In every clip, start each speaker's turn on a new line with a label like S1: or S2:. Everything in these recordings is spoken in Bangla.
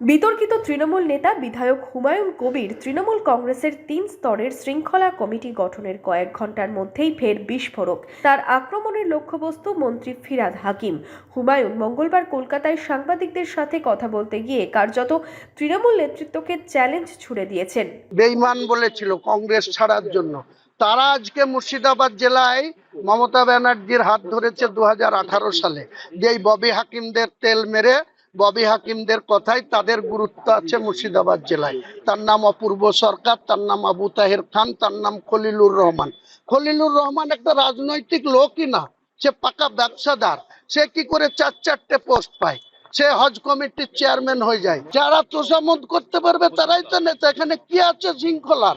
S1: বিতর্কিত তৃণমূল নেতা বিধায়ক হুমায়ুন কবির তৃণমূল কংগ্রেসের তিন স্তরের শৃঙ্খলা কমিটি গঠনের কয়েক ঘণ্টার মধ্যেই ফের বিস্ফোরক। তার আক্রমণের লক্ষ্যবস্তু মন্ত্রী ফিরাদ হাকিম। হুমায়ুন মঙ্গলবার কলকাতায় সাংবাদিকদের সাথে কথা বলতে গিয়ে কার্যত তৃণমূল নেতৃত্বকে চ্যালেঞ্জ ছুড়ে দিয়েছেন।
S2: বেইমান বলেছিল কংগ্রেস ছাড়ার জন্য। তারা আজকে মুর্শিদাবাদ জেলায় মমতা ব্যানার্জির হাত ধরেছে দু হাজার আঠারো সালে। যেই ববি হাকিমদের তেল মেরে ববি হাকিমদের কথাই তাদের গুরুত্ব আছে মুর্শিদাবাদ জেলায়। তার নাম অপূর্ব সরকার তার নাম আবু তাহের খান তার নাম খলিলুর রহমান। খলিলুর রহমান একটা রাজনৈতিক লোকই না সে পাকা ব্যবসাদার। সে কি করে চার চারটে পোস্ট পায়? সে হজ কমিটির চেয়ারম্যান হয়ে যায়। যারা তোষামত করতে পারবে তারাই তো নেতা। এখানে কি আছে শৃঙ্খলার?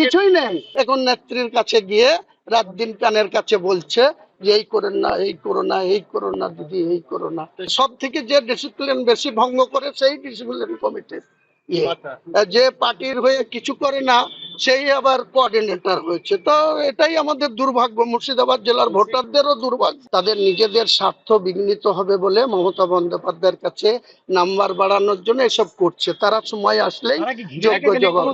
S2: কিছুই নেই। এখন নেত্রীর কাছে গিয়ে রাত দিন কানের কাছে বলছে যে এই করেন না এই করো না এই করো না দিদি এই করো না। সব থেকে যে ডিসিপ্লিন বেশি ভঙ্গ করে সেই ডিসিপ্লিন কমিটি যে পার্টির হয়ে কিছু করে না সেই আবার কোঅর্ডিনেটর হয়েছে তো এটাই আমাদের দুর্ভাগ্য। মুর্শিদাবাদ জেলার ভোটারদেরও দুর্ভাগ্য। তাদের নিজেদের স্বার্থ বিঘ্নিত হবে বলে মমতা বন্দ্যোপাধ্যায়ের কাছে নাম্বার বাড়ানোর জন্য এসব করছে। তারা সময় আসলেই যোগ্য জবাব।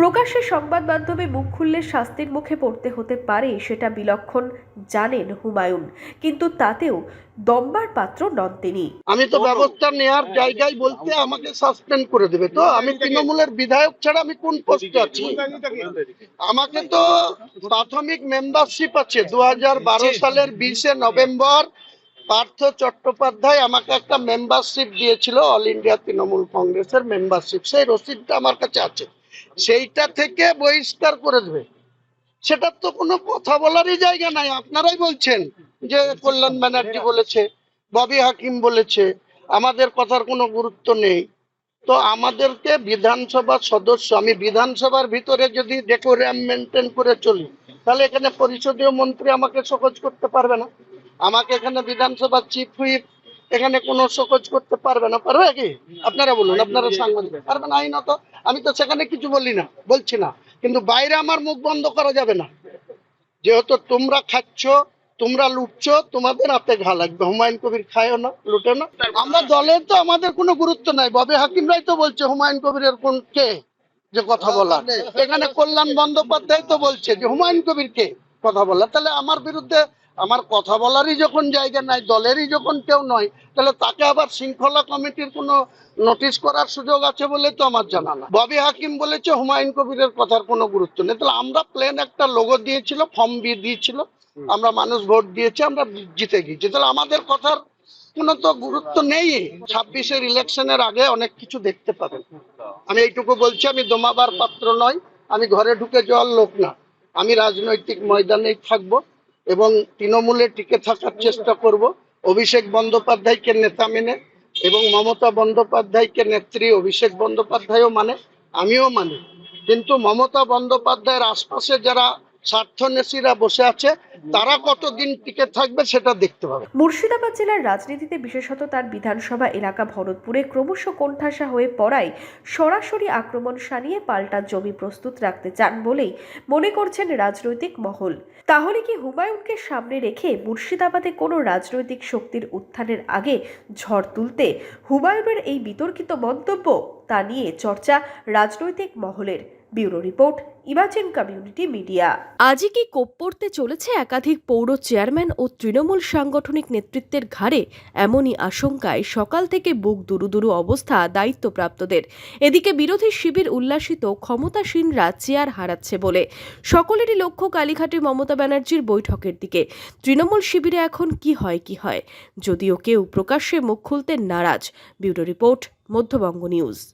S1: প্রকাশ্যে সংবাদ মাধ্যমে মুখ খুললে শাস্তির মুখে পড়তে হতে পারে সেটা বিলক্ষণ জানেন হুমায়ুন। কিন্তু তাতেও দম্বার পাত্র নন তিনি।
S2: আমি তো ব্যবস্থা নেওয়ার জায়গায় বলতে আমাকে সাসপেন্ড করে দেবে তো। আমি তৃণমূলের বিধায়ক ছাড়া আমি কোন পোস্টে আছি? আমাকে তো প্রাথমিক মেম্বারশিপ আছে। দু হাজার বারো সালের বিশে নভেম্বর পার্থ চট্টোপাধ্যায় আমাকে একটা মেম্বারশিপ দিয়েছিল অল ইন্ডিয়া তৃণমূল কংগ্রেসের মেম্বারশিপ সেই রসিদটা আমার কাছে আছে। সেইটা থেকে বহিষ্কার করে দেবে। সেটার তো কোনো কথা বলারই জায়গা নাই। আপনারাই বলছেন যে কল্যাণ ব্যানার্জি বলেছে, ববি হাকিম বলেছে, আমাদের কথার কোনো গুরুত্ব নেই। তো আমাদেরকে বিধানসভার সদস্য, আমি বিধানসভার ভিতরে যদি ডেকোরিয়াম মেনটেন করে চলি, তাহলে এখানে পরিষদীয় মন্ত্রী আমাকে সকোজ করতে পারবে না। আমাকে এখানে বিধানসভার চিফ হুইপ এখানে কোনো সকোজ করতে পারবে না। পারবে কি? আপনারা বলুন, আপনারা সাংবাদিক। পারবে না আইনত? আমি তো সেখানে কিছু বলি না, বলছি না। কিন্তু বাইরে আমার মুখ বন্ধ করা যাবে না। যেহেতু তোমরা খাচ্ছ, তোমরা লুটছ, তোমাদের হাতে ঘা লাগবে। হুমায়ুন কবির খায়ও না, লুটে না। আমরা দলের তো আমাদের কোনো গুরুত্ব নাই। ববে হাকিমরাই তো বলছে, হুমায়ুন কবিরের কোন কে যে কথা বলা এখানে কল্যাণ বন্দ্যোপাধ্যায় তো বলছে যে, হুমায়ুন কবির কে কথা বলা তাহলে আমার বিরুদ্ধে আমার কথা বলারই যখন জায়গা নাই দলেরই যখন কেউ নয় তাহলে তাকে আবার শৃঙ্খলা কমিটির কোনো নোটিশ করার সুযোগ আছে বলে তো আমার জানা না। ববি হাকিম বলেছে হুমায়ুন কবিরের কথার কোনো গুরুত্ব নেই। তাহলে আমরা প্লেন একটা লোগো দিয়েছিল ফর্ম বি দিয়েছিল। আমরা মানুষ ভোট দিয়েছে আমরা জিতে গিয়েছি। তাহলে আমাদের কথার কোনো তো গুরুত্ব নেই। ছাব্বিশের ইলেকশনের আগে অনেক কিছু দেখতে পাবেন। আমি এইটুকু বলছি আমি দমাবার পাত্র নয় আমি ঘরে ঢুকে যাওয়ার লোক না। আমি রাজনৈতিক ময়দানেই থাকব। এবং তৃণমূলে টিকে থাকার চেষ্টা করব। অভিষেক বন্দ্যোপাধ্যায়কে নেতা মেনে এবং মমতা বন্দ্যোপাধ্যায়কে নেত্রী অভিষেক বন্দ্যোপাধ্যায়ও মানে আমিও মানি। কিন্তু মমতা বন্দ্যোপাধ্যায়ের আশপাশে যারা স্বার্থনেশীরা বসে আছে, তারা কতদিন টিকে থাকবে সেটা দেখতে পাবে।
S1: মুর্শিদাবাদ জেলার রাজনীতিতে বিশেষত তার বিধানসভা এলাকা ভরতপুরে ক্রমশ কোণঠাসা হয়ে পড়ায় সরাসরি আক্রমণ সানিয়ে পাল্টা জমি প্রস্তুত রাখতে চান বলেই মনে করছেন রাজনৈতিক মহল। তাহলে কি হুমায়ুনকে সামনে রেখে মুর্শিদাবাদে কোনো রাজনৈতিক শক্তির উত্থানের আগে ঝড় তুলতে হুমায়ুনের এই বিতর্কিত মন্তব্য তা নিয়ে চর্চা রাজনৈতিক মহলের। Bureau report, imagine community media.
S3: আজই কি কোপ পড়তে চলেছে একাধিক পৌর চেয়ারম্যান ও তৃণমূল সাংগঠনিক নেতৃত্বের ঘাড়ে? এমনই আশঙ্কায় সকাল থেকে বুক দুরুদুরু অবস্থা দায়িত্বপ্রাপ্তদের। এদিকে বিরোধী শিবির উল্লাসিত ক্ষমতাসীনরা চেয়ার হারাচ্ছে বলে। সকলেরই লক্ষ্য কালীঘাটে মমতা ব্যানার্জির বৈঠকের দিকে। তৃণমূল শিবিরে এখন কি হয় কি হয়? যদিও কেউ প্রকাশ্যে মুখ খুলতে নারাজ। Bureau report, Madhyabanga news.